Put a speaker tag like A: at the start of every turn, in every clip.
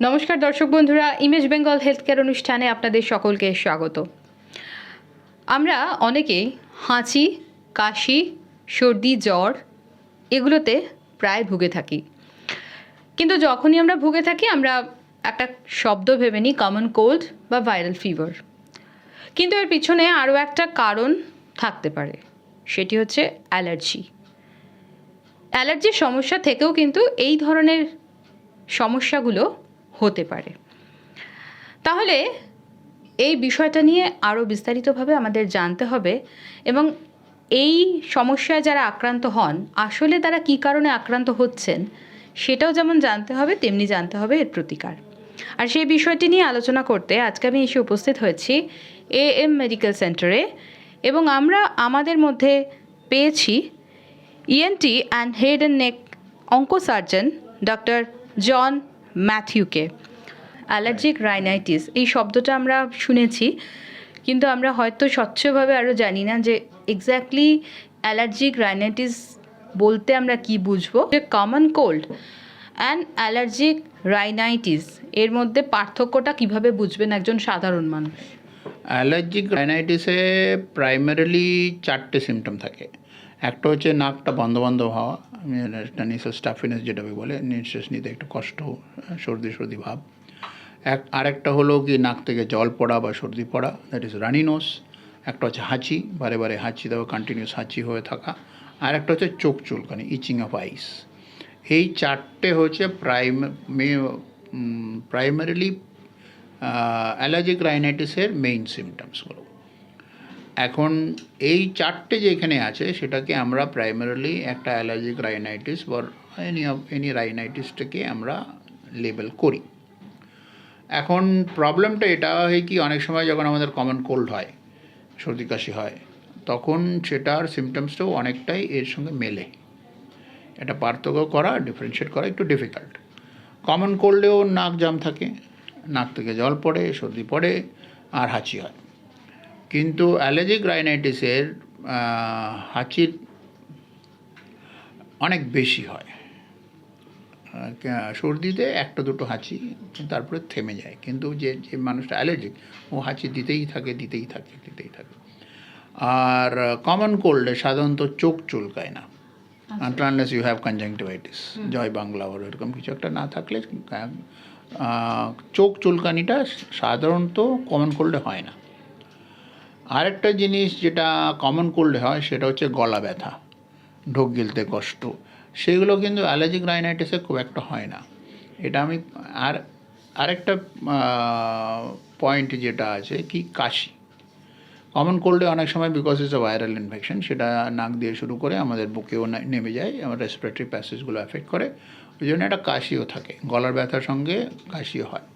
A: নমস্কার দর্শক বন্ধুরা ইমেজ বেঙ্গল হেলথ কেয়ার অনুষ্ঠানে আপনাদের সকলকে স্বাগত। আমরা অনেকেই হাঁচি, কাশি, সর্দি, জ্বর এগুলোতে প্রায় ভুগে থাকি। কিন্তু যখনই আমরা ভুগে থাকি, আমরা একটা শব্দ ভেবে নিই কমন কোল্ড বা ভাইরাল ফিভার কিন্তু এর পিছনে আরও একটা কারণ থাকতে পারে, সেটি হচ্ছে অ্যালার্জি। অ্যালার্জির সমস্যা থেকেও কিন্তু এই ধরনের সমস্যাগুলো হতে পারে। তাহলে এই বিষয়টা নিয়ে আরও বিস্তারিতভাবে আমাদের জানতে হবে এবং এই সমস্যায় যারা আক্রান্ত হন, আসলে তারা কী কারণে আক্রান্ত হচ্ছেন সেটাও যেমন জানতে হবে, তেমনি জানতে হবে এর প্রতিকার। আর সেই বিষয়টি নিয়ে আলোচনা করতে আজকে আমি এসে উপস্থিত হয়েছি এ এম মেডিকেল সেন্টারে এবং আমরা আমাদের মধ্যে পেয়েছি ENT and head and neck oncosurgeon doctor John ম্যাথিউকে। Allergic rhinitis, এই শব্দটা আমরা শুনেছি, কিন্তু আমরা হয়তো স্বচ্ছভাবে আরও জানি না যে এক্স্যাক্টলি অ্যালার্জিক রাইনাইটিস বলতে আমরা কি বুঝব। যে common cold and allergic rhinitis, এর মধ্যে পার্থক্যটা কীভাবে বুঝবেন একজন সাধারণ মানুষ?
B: অ্যালার্জিক রাইনাইটিসে প্রাইমারিলি চারটে সিমটম থাকে। একটা হচ্ছে নাকটা বন্ধ বন্ধ হওয়া একটা নিঃশ্বাস স্টাফিনেস যেটাকে বলে, নিঃশ্বাস নিতে একটু কষ্ট, সর্দি সর্দি ভাব। এক, আরেকটা হলো কি, নাক থেকে জল পড়া বা সর্দি পড়া দ্যাট ইজ রানি নোস একটা হচ্ছে হাঁচি, বারে বারে হাঁচি দেওয়া কন্টিনিউস হাঁচি হয়ে থাকা আর একটা হচ্ছে চোখ চুলকানি ইচিং অফ আইস এই চারটে হচ্ছে প্রাইম প্রাইমারিলি অ্যালার্জিক রাইনাইটিসের মেইন সিমটমসগুলো এখন এই চারটে যে এখানে আছে, সেটাকে আমরা প্রাইমারিলি একটা অ্যালার্জিক রাইনাইটিস বা এনি এনি রাইনাইটিসটাকে আমরা লেবেল করি। এখন প্রবলেমটা এটা হয় কি, অনেক সময় যখন আমাদের কমন কোল্ড হয়, সর্দি কাশি হয়, তখন সেটার সিমটমসটাও অনেকটাই এর সঙ্গে মেলে। এটা পার্থক্য করা ডিফারেন্সিয়েট করা একটু ডিফিকাল্ট কমন কোল্ডেও নাক জাম থাকে, নাক থেকে জল পড়ে, সর্দি পড়ে, আর হাঁচি হয়। কিন্তু অ্যালার্জিক রাইনাইটিসের হাঁচির অনেক বেশি হয়। সর্দিতে একটা দুটো হাঁচি তারপরে থেমে যায়। কিন্তু যে যে মানুষটা অ্যালার্জিক ও হাঁচি দিতেই থাকে দিতেই থাকে দিতেই থাকে। আর কমন কোল্ডে সাধারণত চোখ চুলকায় না। আনলেস ইউ হ্যাভ কনজাংটিভাইটিস জয় বাংলা ওর এরকম কিছু একটা না থাকলে চোখ চুলকানিটা সাধারণত কমন কোল্ডে হয় না। আরেকটা জিনিস যেটা কমন কোল্ডে হয়, সেটা হচ্ছে গলা ব্যথা, ঢোক গিলতে কষ্ট, সেগুলো কিন্তু অ্যালার্জিক রাইনাইটিসে খুব একটা হয় না। এটা আমি আর আরেকটা পয়েন্ট যেটা আছে কি কাশি। কমন কোল্ডে অনেক সময় because it's a viral infection সেটা নাক দিয়ে শুরু করে আমাদের বুকেও নেমে যায় আমার রেসপিরেটরি প্যাসেজগুলো অ্যাফেক্ট করে। ওই জন্য একটা কাশিও থাকে, গলার ব্যথার সঙ্গে কাশিও হয়।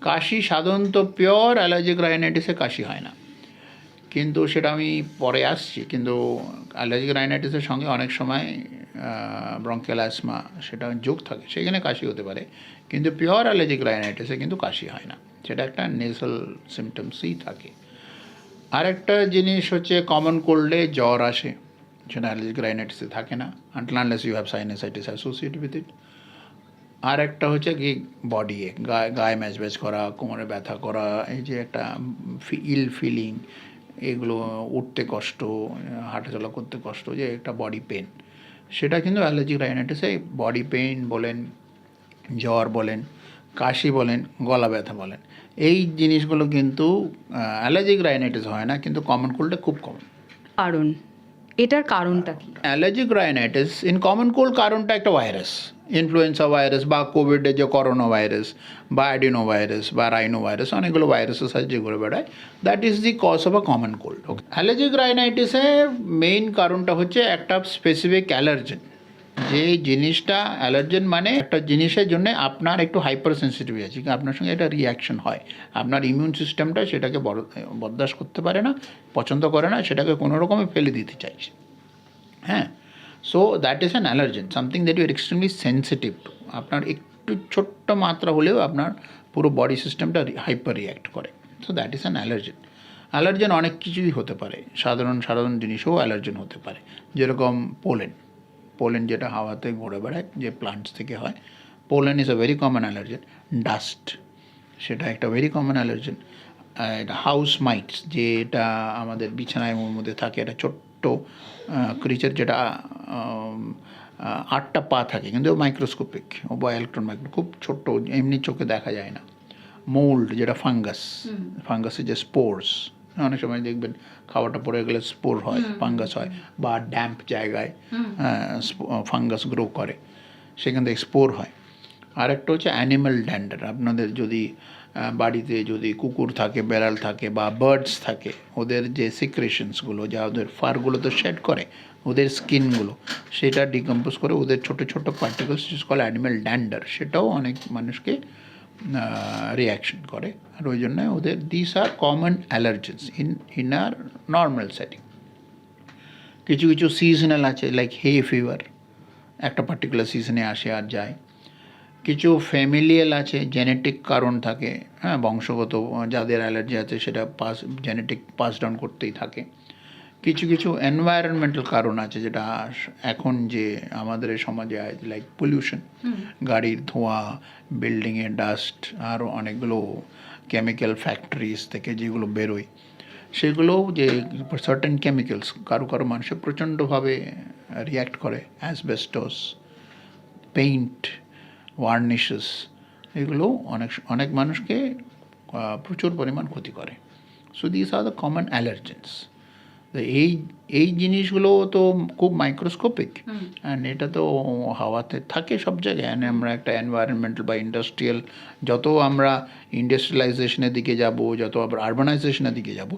B: কাশি সাধারণত পিওর অ্যালার্জিক রাইনাইটিসে কাশি হয় না। কিন্তু সেটা আমি পরে আসছি। কিন্তু অ্যালার্জিক রাইনাইটিসের সঙ্গে অনেক সময় ব্রঙ্কেল অ্যাসমা সেটা যোগ থাকে। সেখানে কাশি হতে পারে। কিন্তু পিওর অ্যালার্জিক রাইনাইটিসে কিন্তু কাশি হয় না। সেটা একটা নেসাল সিমটমসই থাকে। আরেকটা জিনিস হচ্ছে কমন কোল্ডে জ্বর আসে। সেটা অ্যালার্জিক রাইনাইটিসে থাকে না। Until unless you have sinusitis associate with it আর একটা হচ্ছে কি বডি গায়ে গায়ে ম্যাচ ম্যাচ করা, কোমরে ব্যথা করা, এই যে একটা ইল ফিলিং এগুলো উঠতে কষ্ট হাঁটাচলা করতে কষ্ট যে একটা বডি পেন সেটা কিন্তু অ্যালার্জিক রাইনাইটিসে বডি পেন বলেন জ্বর বলেন কাশি বলেন গলা ব্যথা বলেন। এই জিনিসগুলো কিন্তু অ্যালার্জিক রাইনাইটিস হয় না কিন্তু কমন কোল্ডে খুব কমন
A: কারণ? এটার কারণটা কি?
B: Allergic rhinitis in common cold কারণটা একটা ভাইরাস ইনফ্লুয়েঞ্জা ভাইরাস বা কোভিডের যে করোনা ভাইরাস বা অ্যাডিনো ভাইরাস বা রাইনো ভাইরাস অনেকগুলো ভাইরাসের সাথে যে ঘুরে বেড়ায় that is the cause of a common cold allergic রাইনাইটিসের main কারণটা হচ্ছে একটা স্পেসিফিক অ্যালার্জেন যে জিনিসটা অ্যালার্জেন মানে একটা জিনিসের জন্য আপনার একটু হাইপার সেন্সিটিভ আছে আপনার সঙ্গে একটা রিয়াকশন হয়। আপনার ইমিউন সিস্টেমটা সেটাকে বরদাস্ত করতে পারে না, পছন্দ করে না, সেটাকে কোনো রকমে ফেলে দিতে চাইছে। হ্যাঁ? So that is an allergen something that you are extremely sensitive আপনার একটু ছোট্ট মাত্রা হলেও আপনার পুরো বডি সিস্টেমটা হাইপার রিয়াক্ট করে। So that is an allergen allergen অনেক কিছুই হতে পারে। সাধারণ সাধারণ জিনিসেও অ্যালার্জেন হতে পারে। যেরকম পোলেন পোলেন যেটা হাওয়াতে ঘুরে বেড়ায়, যে প্লান্টস থেকে হয় pollen is a very common allergen dust সেটা একটা very common allergen house mites যেটা আমাদের বিছানায় মধ্যে থাকে, একটা ছোট্ট ক্রিচার যেটা আটটা পা থাকে কিন্তু মাইক্রোস্কোপিক ও বা ইলেকট্রন মাইক্রো খুব ছোট্ট এমনি চোখে দেখা যায় না। মোল্ড যেটা ফাঙ্গাস ফাঙ্গাসের যে স্পোর্স অনেক সময় দেখবেন খাওয়াটা পড়ে গেলে স্পোর হয় ফাঙ্গাস হয় বা ড্যাম্প জায়গায় ফাঙ্গাস গ্রো করে সেখান থেকে স্পোর হয়। আরেকটা হচ্ছে অ্যানিম্যাল ড্যান্ডার আপনাদের যদি বাড়িতে যদি কুকুর থাকে, বেড়াল থাকে বা বার্ডস থাকে, ওদের যে সিক্রেশনসগুলো যা ওদের ফারগুলো তো শেড করে, ওদের স্কিনগুলো সেটা ডিকম্পোজ করে ওদের ছোট ছোট পার্টিকলস কল অ্যানিম্যাল ড্যান্ডার সেটাও অনেক মানুষকে রিয়াকশন করে। আর ওই জন্য ওদের this are common allergens in in our normal setting কিছু কিছু সিজনাল আছে লাইক হে ফিভার একটা পার্টিকুলার সিজনে আসে আর যায়। কিছু ফ্যামিলিয়াল আছে জেনেটিক কারণ থাকে হ্যাঁ বংশগত যাদের অ্যালার্জি আছে সেটা পাস জেনেটিক পাস ডাউন করতেই থাকে। কিছু কিছু এনভায়রনমেন্টাল কারণ আছে যেটা এখন যে আমাদের সমাজে লাইক পলিউশন গাড়ির ধোঁয়া বিল্ডিংয়ের ডাস্ট আরও অনেকগুলো কেমিক্যাল ফ্যাক্টরিজ থেকে যেগুলো বেরোয় সেগুলো যে সার্টেন কেমিক্যালস কারও কারও মানুষে প্রচণ্ডভাবে রিয়্যাক্ট করে অ্যাসবেস্টস পেইন্ট ওয়ার্নিশেস এগুলো অনেক অনেক মানুষকে প্রচুর পরিমাণ ক্ষতি করে। So this are the common allergens এই এই জিনিসগুলো তো খুব মাইক্রোস্কোপিক অ্যান্ড এটা তো হাওয়াতে থাকে সব জায়গায়। অ্যান্ড আমরা একটা এনভায়রনমেন্টাল বা ইন্ডাস্ট্রিয়াল যত আমরা ইন্ডাস্ট্রিয়ালাইজেশনের দিকে যাব যত আবার আরবানাইজেশনের দিকে যাব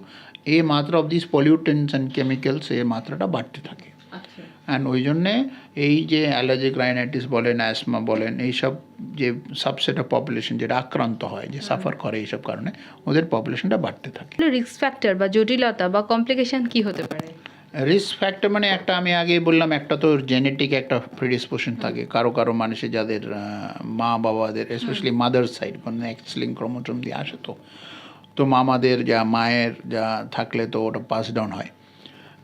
B: এ মাত্রা of this pollutants and chemicals এর মাত্রাটা বাড়তে থাকে। অ্যান্ড ওই জন্যে এই যে অ্যালার্জিক রাইনাইটিস বলেন অ্যাসমা বলেন এইসব যে সাবসেট অফ পপুলেশন যেটা আক্রান্ত হয় যে সাফার করে এইসব কারণে ওদের পপুলেশনটা বাড়তে থাকে।
A: রিস্ক ফ্যাক্টর বা জটিলতা বা কমপ্লিকেশন কি হতে পারে?
B: রিস্ক ফ্যাক্টর মানে একটা আমি আগে বললাম একটা তো জেনেটিক একটা প্রিডিসপোশন থাকে। কারও কারও মানুষের যাদের মা বাবাদের স্পেশালি মাদার সাইড মানে এক্সলিং ক্রোমোজোম দিয়ে আসে তো। তো মামাদের যা মায়ের যা থাকলে তো ওটা পাস ডাউন হয়।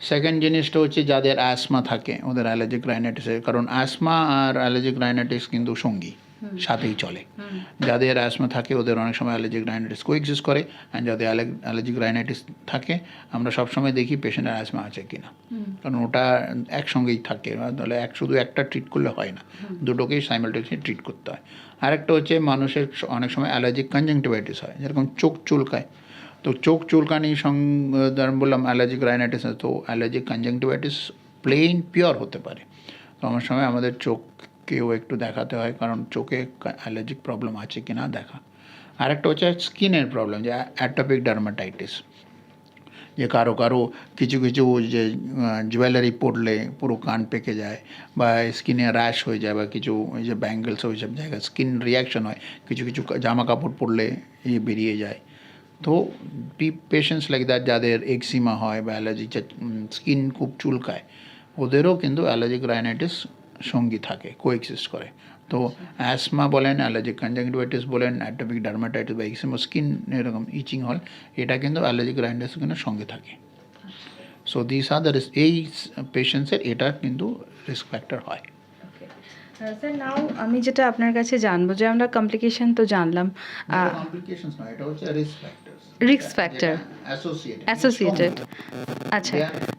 B: সেকেন্ড জিনিসটা হচ্ছে যাদের অ্যাসমা থাকে ওদের অ্যালার্জিক রাইনাইটিসের কারণ অ্যাসমা আর অ্যালার্জিক রাইনাইটিস কিন্তু সঙ্গী সাথেই চলে। যাদের অ্যাসমা থাকে ওদের অনেক সময় অ্যালার্জিক রাইনাইটিস কোএক্সিস্ট করে। অ্যান্ড যাদের অ্যালার্জিক রাইনাইটিস থাকে আমরা সবসময় দেখি পেশেন্টের অ্যাসমা আছে কিনা। কারণ ওটা একসঙ্গেই থাকে তাহলে এক শুধু একটা ট্রিট করলে হয় না। দুটোকেই সাইমালটেনিয়াসলি ট্রিট করতে হয়। আরেকটা হচ্ছে মানুষের অনেক সময় অ্যালার্জিক কনজাংটিভাইটিস হয় যেরকম চোখ চুলকায়। তো চোখ সঙ্গে ধরেন বললাম অ্যালার্জিক রাইনাইটিস তো অ্যালার্জিক কনজাংটিভাইটিস প্লেন পিওর হতে পারে। তো আমার সময় আমাদের চোখকেও একটু দেখাতে হয়, কারণ চোখে অ্যালার্জিক প্রবলেম আছে কি না দেখা। আরেকটা হচ্ছে স্কিনের প্রবলেম যে অ্যাটোপিক ডার্মাটাইটিস যে কারও কারও কিছু কিছু যে জুয়েলারি পরলে পুরো কান পেকে যায়, বা স্কিনে র্যাশ হয়ে যায়, বা কিছু ওই যে ব্যাঙ্গেলস ওই সব জায়গায় স্কিন রিয়াকশন হয়, কিছু কিছু জামা কাপড় পরলে এই বেরিয়ে যায়। তো পেশেন্টস লাইক দ্যাট যাদের এক্সিমা হয় বা অ্যালার্জি স্কিন খুব চুলকায় ওদেরও কিন্তু অ্যালার্জিক রাইনাইটিস সঙ্গী থাকে কোএক্সিস্ট করে। তো অ্যাসমা বলেন অ্যালার্জিক কনজাংটিভাইটিস বলেন অ্যাটোপিক ডার্মাটাইটিস বা এক্সিমা স্কিন এরকম ইচিং হল এটা কিন্তু অ্যালার্জিক রাইনাইটিস কিন্তু সঙ্গে থাকে। সো দিস আর দ্য এই পেশেন্টসের এটা কিন্তু রিস্ক ফ্যাক্টর হয়।
A: স্যার নাও আমি যেটা আপনার কাছে জানব যে আমরা কমপ্লিকেশন তো জানলাম
B: কমপ্লিকেশনস নয় এটা হচ্ছে risk factors
A: Risk factor
B: associated
A: আচ্ছা।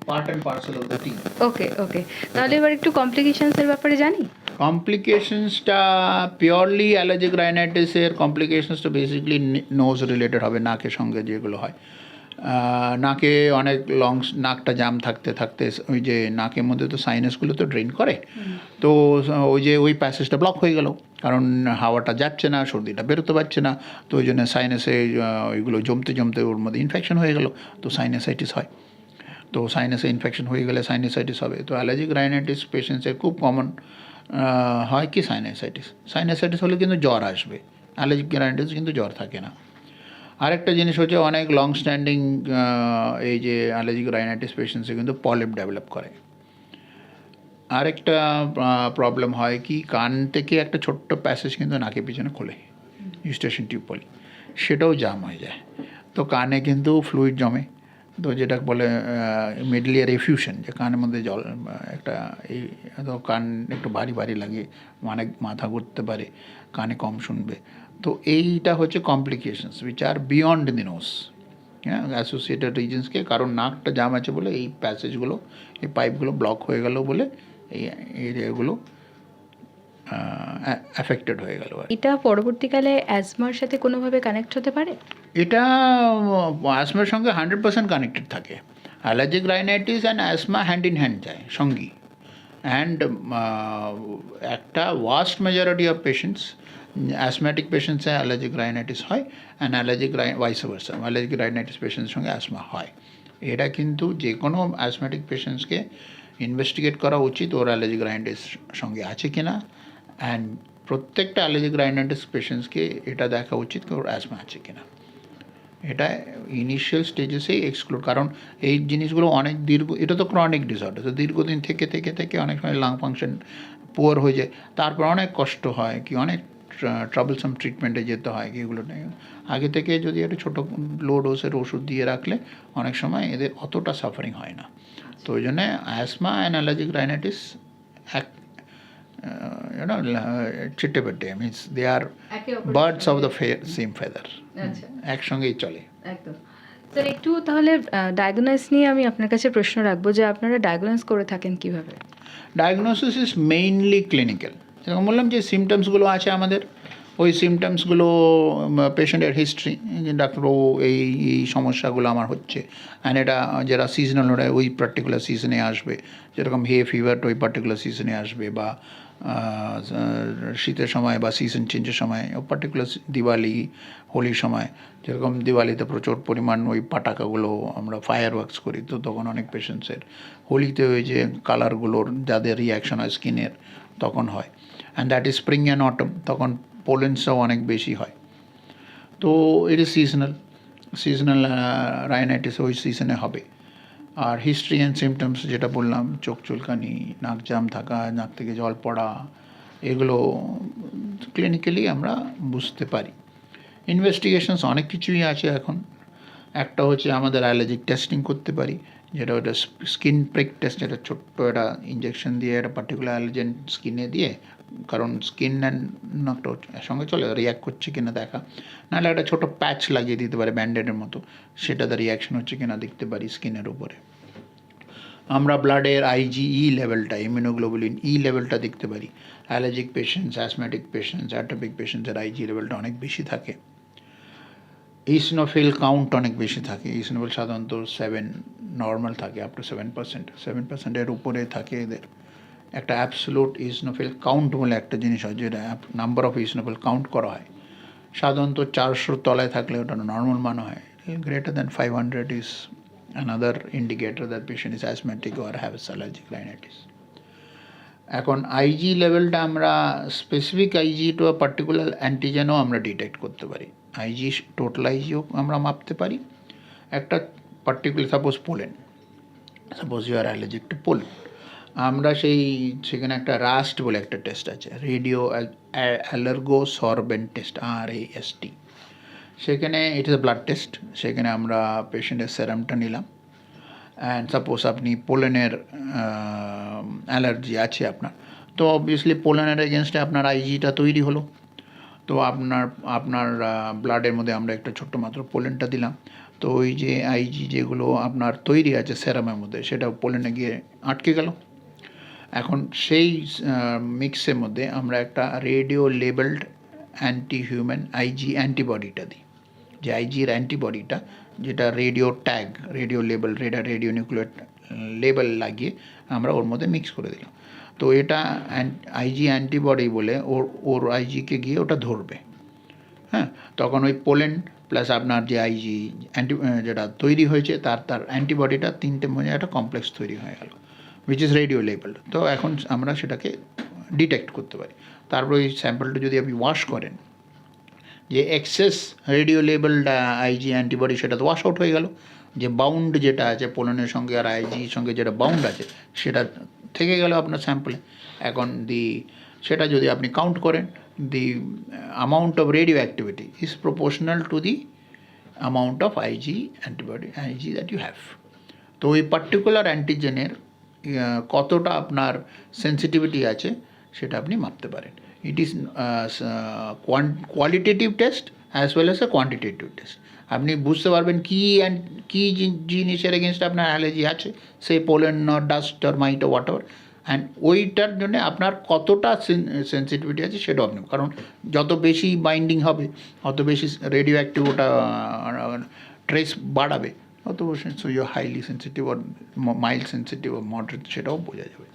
B: Part and parcel of the team
A: okay okay তাহলে এবার একটু কমপ্লিকেশনসের ব্যাপারে জানি?
B: কমপ্লিকেশনসটা পিওরলি অ্যালার্জিক রাইনাইটিসের কমপ্লিকেশনসটা বেসিক্যালি নোজ রিলেটেড হবে নাকের সঙ্গে যেগুলো হয়। নাকে অনেক লং নাকটা জাম থাকতে থাকতে ওই যে নাকের মধ্যে তো সাইনাসগুলো তো ড্রেন করে। তো ওই যে ওই প্যাসেজটা ব্লক হয়ে গেল। কারণ হাওয়াটা যাচ্ছে না সর্দিটা বেরোতে পারছে না। তো ওই জন্য সাইনাসে ওইগুলো জমতে জমতে ওর মধ্যে ইনফেকশন হয়ে গেল। তো সাইনাসাইটিস হয়। তো সাইনাসে ইনফেকশন হয়ে গেলে সাইনাসাইটিস হবে। তো অ্যালার্জিক রাইনাইটিস পেশেন্টসের খুব কমন হয় কি সাইনাসাইটিস সাইনাসাইটিস হলে কিন্তু জ্বর আসবে। অ্যালার্জিক রাইনাইটিস কিন্তু জ্বর থাকে না। আরেকটা জিনিস হচ্ছে অনেক লং স্ট্যান্ডিং এই যে অ্যালার্জিক রাইনাইটিস পেশেন্টসে কিন্তু পলিপ ডেভেলপ করে। আরেকটা প্রবলেম হয় কি, কান থেকে একটা ছোট্ট প্যাসেজ কিন্তু নাকের পিছনে খোলে স্টেশন টিউব বলি। সেটাও জাম হয়ে যায়। তো কানে কিন্তু ফ্লুইড জমে। তো যেটা বলে মিডলিয়ার এফিউশন যে কানের মধ্যে জল, একটা এই, তো কান একটু ভারী ভারী লাগে অনেক মাথা ঘুরতে পারে, কানে কম শুনবে। তো এইটা হচ্ছে complications which are beyond the nose হ্যাঁ? অ্যাসোসিয়েটেড রিজনসকে কারণ নাকটা জাম আছে বলে এই প্যাসেজগুলো এই পাইপগুলো ব্লক হয়ে গেল বলে এই এরিয়াগুলো অ্যাফেক্টেড হয়ে গেল
A: এটা পরবর্তীকালে অ্যাজমার সাথে কোনোভাবে কানেক্ট হতে পারে?
B: এটা অ্যাজমার সঙ্গে হান্ড্রেড পার্সেন্ট কানেক্টেড থাকে। Allergic rhinitis and asthma hand in hand যায় সঙ্গী। অ্যান্ড একটা vast majority of patients asthmatic পেশেন্টসে allergic rhinitis হয় and allergic vice versa allergic rhinitis পেশেন্টের সঙ্গে অ্যাসমা হয়। এটা কিন্তু যে কোনো অ্যাসমেটিক পেশেন্টসকে ইনভেস্টিগেট করা উচিত, ওর অ্যালার্জিক রাইনাইটিস সঙ্গে আছে কি না অ্যান্ড প্রত্যেকটা অ্যালার্জিক রাইনাইটিস পেশেন্টসকে এটা দেখা উচিত ওর অ্যাসমা আছে কি না এটা ইনিশিয়াল স্টেজেসেই এক্সক্লুড কারণ এই জিনিসগুলো অনেক দীর্ঘ, এটা তো ক্রনিক ডিসঅর্ডার তো দীর্ঘদিন থেকে থেকে থেকে অনেক সময় লাং ফাংশন পুয়ার হয়ে যায়, তারপর অনেক কষ্ট হয়, কি অনেক ট্রাবলসাম ট্রিটমেন্টে যেতে হয় এগুলো নেই আগে থেকে যদি একটা ছোটো লো ডোজের ওষুধ দিয়ে রাখলে অনেক সময় এদের অতটা সাফারিং হয় না। তো ওই জন্যে অ্যাসমা অ্যান্ড অ্যালার্জিক রাইনাইটিস এক ইউনো চিটে পেটে means they are birds of the same feather একসঙ্গেই চলে।
A: একদম। স্যার একটু তাহলে ডায়াগনোস নিয়ে আমি আপনার কাছে প্রশ্ন রাখব যে আপনারা ডায়াগনোস করে থাকেন কীভাবে?
B: ডায়াগনোসিস ইজ মেইনলি ক্লিনিক্যাল যেরকম বললাম যে সিমটমসগুলো আছে আমাদের, ওই সিমটমসগুলো পেশেন্টের হিস্ট্রি যে ডাক্তারবাবু এই এই সমস্যাগুলো আমার হচ্ছে। অ্যান্ড এটা যারা সিজনাল ওরা ওই পার্টিকুলার সিজনে আসবে। যেরকম হে ফিভারটা ওই পার্টিকুলার সিজনে আসবে বা শীতের সময় বা সিজন চেঞ্জের সময় পার্টিকুলার দিওয়ালি, হোলির সময়, যেরকম দিওয়ালিতে প্রচুর পরিমাণ ওই পাটাকাগুলো আমরা ফায়ার ওয়ার্কস করি, তো তখন অনেক পেশেন্টসের হোলিতে ওই যে কালারগুলোর যাদের রিয়াকশন হয় স্কিনের তখন হয়। And that is spring and autumn তখন পোলেন্সটাও অনেক বেশি হয়। তো it is seasonal seasonal rhinitis ওই সিজনে হবে। আর হিস্ট্রি অ্যান্ড সিমটমস যেটা বললাম, চোখ চুলকানি, নাক জাম থাকা, নাক থেকে জল পড়া, এগুলো ক্লিনিক্যালি আমরা বুঝতে পারি। ইনভেস্টিগেশনস অনেক কিছুই আছে এখন। একটা হচ্ছে আমাদের অ্যালার্জিক টেস্টিং করতে পারি, যেটা ওটা স্কিন প্রিক টেস্ট যেটা ছোট্ট একটা ইঞ্জেকশন দিয়ে, একটা পার্টিকুলার অ্যালার্জেন স্কিনে দিয়ে কারণ স্কিন নাকটা সঙ্গে চলে রিয়াক্ট করছে কিনা দেখা। নাহলে একটা ছোটো প্যাচ লাগিয়ে দিতে পারে ব্যান্ডেডের মতো। সেটাতে রিয়াকশন হচ্ছে কিনা দেখতে পারি স্কিনের উপরে। আমরা ব্লাডের আইজিই লেভেলটা ইমিউনোগ্লোবুলিন ই লেভেলটা দেখতে পারি। Allergic patients asthmatic patients atopic পেশেন্টসের IG লেভেলটা অনেক বেশি থাকে। ইসনোফিল কাউন্ট অনেক বেশি থাকে। ইসনোফিল সাধারণত সেভেন নর্মাল থাকে up to seven percent seven পার্সেন্টের উপরে থাকে এদের। একটা অ্যাবসোলুট ইসনোফিল কাউন্ট বলে একটা জিনিস হয়, যেটা নাম্বার অফ ইসনোফিল কাউন্ট করা হয়। সাধারণত চারশোর তলায় থাকলে ওটা নর্মাল মনে হয়। Greater than five hundred is another indicator that patient is asthmatic or has allergic rhinitis. এখন আইজি লেভেলটা আমরা স্পেসিফিক আইজি টু পার্টিকুলার অ্যান্টিজেনও আমরা ডিটেক্ট করতে পারি। আইজি টোটাল আইজিও আমরা মাপতে পারি। একটা particular suppose pollen suppose you are allergic to pollen আমরা সেই সেখানে একটা রাস্ট বলে একটা টেস্ট আছে, radio allergosorbent test R A S T সেখানে ইট এ ব্লাড টেস্ট সেখানে আমরা পেশেন্টের সেরামটা নিলাম। অ্যান্ড সাপোজ আপনি পোলেনের অ্যালার্জি আছে আপনার, তো অবভিয়াসলি পোলেনের এগেনস্টে আপনার আইজিটা তৈরি হলো। তো আপনার আপনার ব্লাডের মধ্যে আমরা একটা ছোট্ট মাত্র পোলেনটা দিলাম। তো ওই যে আইজি যেগুলো আপনার তৈরি আছে সেরামের মধ্যে সেটা পোলেনে গিয়ে আটকে গেল। এখন সেই মিক্সের মধ্যে আমরা একটা radio labelled anti human IG অ্যান্টিবডিটা দিই। যে আইজির অ্যান্টিবডিটা যেটা রেডিও ট্যাগ রেডিও লেবেল রেডা রেডিও নিউক্লিয়ার লেবেল লাগিয়ে আমরা ওর মধ্যে মিক্স করে দিলাম। তো এটা আইজি অ্যান্টিবডি বলে ওর ওর আইজিকে গিয়ে ওটা ধরবে। হ্যাঁ তখন ওই পোলেন প্লাস আপনার যে আইজি অ্যান্টি যেটা তৈরি হয়েছে, তার তার অ্যান্টিবডিটা তিনটে মধ্যে একটা কমপ্লেক্স তৈরি হয়ে গেল। উইচ ইজ রেডিও লেবেল তো এখন আমরা সেটাকে ডিটেক্ট করতে পারি। তারপর ওই স্যাম্পলটা যদি আপনি ওয়াশ করেন, যে এক্সেস রেডিও লেবেলটা আইজি অ্যান্টিবডি সেটা তো ওয়াশ আউট হয়ে গেল। যে বাউন্ড যেটা আছে পোলনের সঙ্গে আর আইজির সঙ্গে যেটা বাউন্ড আছে, সেটা থেকে গেল আপনার স্যাম্পলে এখন দি সেটা যদি আপনি কাউন্ট করেন the amount of radioactivity is proportional to the amount of IG antibody IG that you have তো ওই পার্টিকুলার অ্যান্টিজেনের কতটা আপনার সেন্সিটিভিটি আছে সেটা আপনি মাপতে পারেন। It is qualitative test as well as a quantitative test আপনি বুঝতে পারবেন কী অ্যান্ড কী জিনিসের এগেনস্ট আপনার অ্যালার্জি আছে say pollen not dust or mite whatever and ওইটার জন্য আপনার কতটা সেন্সিটিভিটি আছে সেটাও আপনি, কারণ যত বেশি বাইন্ডিং হবে, অত বেশি রেডিও অ্যাক্টিভ ওটা ট্রেস বাড়াবে অত so you highly sensitive or mild sensitive or moderate সেটাও বোঝা যাবে।